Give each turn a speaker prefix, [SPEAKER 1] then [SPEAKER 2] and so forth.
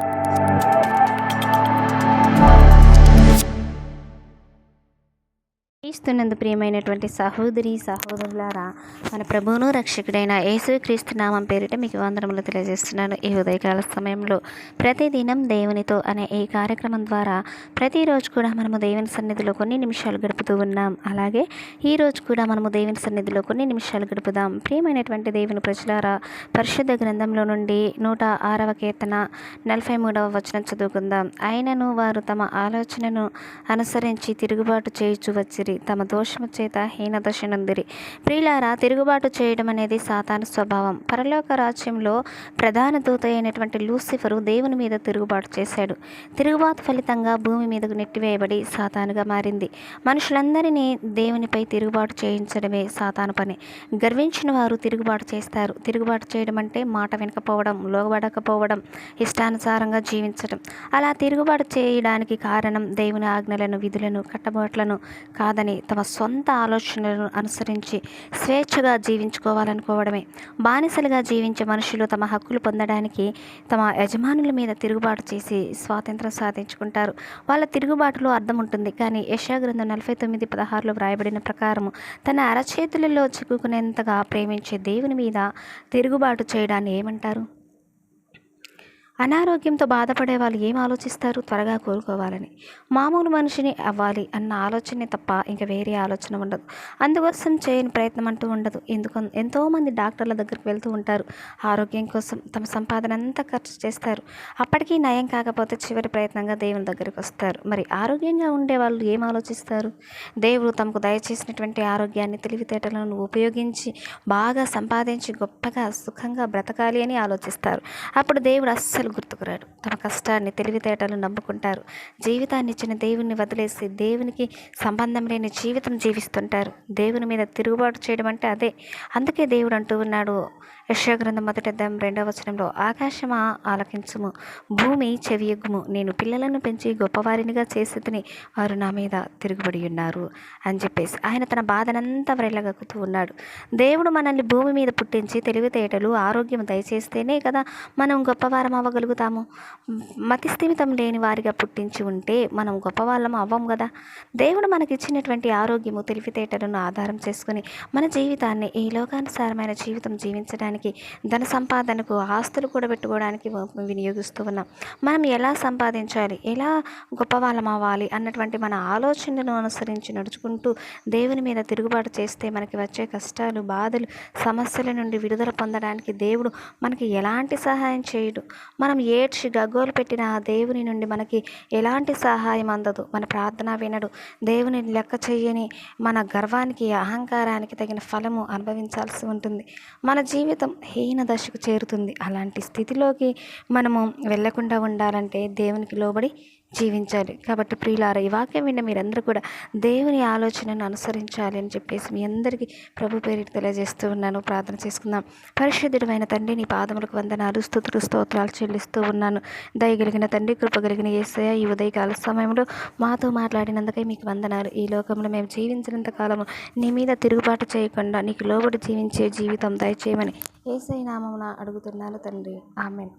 [SPEAKER 1] Thank you. క్రీస్తునందు ప్రియమైనటువంటి సహోదరి సహోదరులారా మన ప్రభువును రక్షకుడైన యేసుక్రీస్తు నామం పేరిట మీకు వందనములు తెలియజేస్తున్నాను. ఈ ఉదయకాల సమయంలో ప్రతిదినం దేవునితో అనే ఈ కార్యక్రమం ద్వారా ప్రతిరోజు కూడా మనము దేవుని సన్నిధిలో కొన్ని నిమిషాలు గడుపుతూ ఉన్నాం. అలాగే ఈ రోజు కూడా మనము దేవుని సన్నిధిలో కొన్ని నిమిషాలు గడుపుదాం. ప్రియమైనటువంటి దేవుని ప్రజలారా పరిశుద్ధ గ్రంథంలో నుండి నూట ఆరవ కీర్తన నలభై మూడవ వచనం చదువుకుందాం. ఆయనను వారు తమ ఆలోచనను అనుసరించి తిరుగుబాటు చేయుచు వచ్చిరి. తమ దోషము చేత హీనదశ నొందిరి ప్రియులారా తిరుగుబాటు చేయడం అనేది సాతాను స్వభావం. పరలోక రాజ్యంలో ప్రధాన దూత అయినటువంటి లూసిఫరు దేవుని మీద తిరుగుబాటు చేశాడు. తిరుగుబాటు ఫలితంగా భూమి మీదకు నెట్టివేయబడి సాతానుగా మారింది. మనుషులందరినీ దేవునిపై తిరుగుబాటు చేయించడమే సాతాను పని. గర్వించిన వారు తిరుగుబాటు చేస్తారు. తిరుగుబాటు చేయడం అంటే మాట వినకపోవడం లోబడకపోవడం ఇష్టానుసారంగా జీవించడం. అలా తిరుగుబాటు చేయడానికి కారణం దేవుని ఆజ్ఞలను విధులను కట్టబాట్లను కాదని తమ సొంత ఆలోచనలను అనుసరించి స్వేచ్ఛగా జీవించుకోవాలనుకోవడమే. బానిసలుగా జీవించే మనుషులు తమ హక్కులు పొందడానికి తమ యజమానుల మీద తిరుగుబాటు చేసి స్వాతంత్రం సాధించుకుంటారు. వాళ్ళ తిరుగుబాటులో అర్థం ఉంటుంది. కానీ యశాగ్రంథం నలభై తొమ్మిది పదహారులో వ్రాయబడిన ప్రకారము తన అరచేతులలో చిక్కుకునేంతగా ప్రేమించే దేవుని మీద తిరుగుబాటు చేయడాన్ని ఏమంటారు? అనారోగ్యంతో బాధపడే వాళ్ళు ఏం ఆలోచిస్తారు? త్వరగా కోలుకోవాలని. మామూలు మనిషిని అవ్వాలి అన్న ఆలోచనే తప్ప ఇంకా వేరే ఆలోచన ఉండదు. అందుకోసం చేయని ప్రయత్నం అంటూ ఉండదు. ఎందుకు ఎంతోమంది డాక్టర్ల దగ్గరికి వెళ్తూ ఉంటారు. ఆరోగ్యం కోసం తమ సంపాదన అంతా ఖర్చు చేస్తారు. అప్పటికీ నయం కాకపోతే చివరి ప్రయత్నంగా దేవుని దగ్గరికి వస్తారు. మరి ఆరోగ్యంగా ఉండే వాళ్ళు ఏం ఆలోచిస్తారు? దేవుడు తమకు దయచేసినటువంటి ఆరోగ్యాన్ని తెలివితేటలను ఉపయోగించి బాగా సంపాదించి గొప్పగా సుఖంగా బ్రతకాలి అని ఆలోచిస్తారు. అప్పుడు దేవుడు అస్సలు గుర్తుకురాడు. తమ కష్టాన్ని తెలివితేటలు నమ్ముకుంటారు. జీవితాన్ని ఇచ్చిన దేవుణ్ణి వదిలేసి దేవునికి సంబంధం లేని జీవితం జీవిస్తుంటారు. దేవుని మీద తిరుగుబాటు చేయడం అంటే అదే. అందుకే దేవుడు అంటూ ఉన్నాడు. యశోగ్రంథం మొదటి అధ్యాయం రెండవ వచనంలో ఆకాశమా ఆలకించుము భూమి చెవియగ్గుము. నేను పిల్లలను పెంచి గొప్పవారినిగా చేసేదని వారు నా మీద తిరుగుబడి ఉన్నారు అని చెప్పేసి ఆయన తన బాధనంతా వెళ్ళగక్కుతూ ఉన్నాడు. దేవుడు మనల్ని భూమి మీద పుట్టించి తెలివితేటలు ఆరోగ్యం దయచేస్తేనే కదా మనం గొప్పవారం అవ్వగలుగుతాము మతిస్థిమితం లేని వారిగా పుట్టించి ఉంటే మనం గొప్పవాళ్ళం అవ్వం కదా దేవుడు మనకి ఇచ్చినటువంటి ఆరోగ్యము తెలివితేటలను ఆధారం చేసుకుని మన జీవితాన్ని ఈ లోకానుసారమైన జీవితం జీవించడానికి ధన సంపాదనకు ఆస్తులు కూడా పెట్టుకోవడానికి వినియోగిస్తూ ఉన్నాం. మనం ఎలా సంపాదించాలి? ఎలా గొప్పవాళ్ళం అవ్వాలి? అన్నటువంటి మన ఆలోచనలను అనుసరించి నడుచుకుంటూ దేవుని మీద తిరుగుబాటు చేస్తే మనకి వచ్చే కష్టాలు బాధలు సమస్యల నుండి విడుదల పొందడానికి దేవుడు మనకి ఎలాంటి సహాయం చేయడు? మనం ఏడ్చి గగ్గోలు పెట్టిన దేవుని నుండి మనకి ఎలాంటి సహాయం అందదు. మన ప్రార్థన వినడు. దేవుని లెక్క చేయని మన గర్వానికి అహంకారానికి తగిన ఫలము అనుభవించాల్సి ఉంటుంది. మన జీవితం హీన దశకు చేరుతుంది. అలాంటి స్థితిలోకి మనము వెళ్ళకుండా ఉండాలంటే దేవునికి లోబడి జీవించాలి. కాబట్టి ప్రియులార ఈ వాక్యం విన్న మీరందరూ కూడా దేవుని ఆలోచనను అనుసరించాలి అని చెప్పేసి మీ అందరికీ ప్రభు పేరు తెలియజేస్తూ ఉన్నాను. ప్రార్థన చేసుకుందాం. పరిశుద్ధుడమైన తండ్రి నీ పాదములకు వందనాలు స్థుతులు స్తోత్రాలు చెల్లిస్తూ ఉన్నాను. దయగలిగిన తండ్రి కృపగలిగిన ఏసయ ఈ ఉదయకాల సమయంలో మాతో మాట్లాడినందుకై మీకు వందనాలు. ఈ లోకంలో మేము జీవించినంత కాలము నీ మీద తిరుగుబాటు చేయకుండా నీకు లోబడి జీవించే జీవితం దయచేయమని ఏసై నామమున అడుగుతున్నాను తండ్రి. ఆమెన్.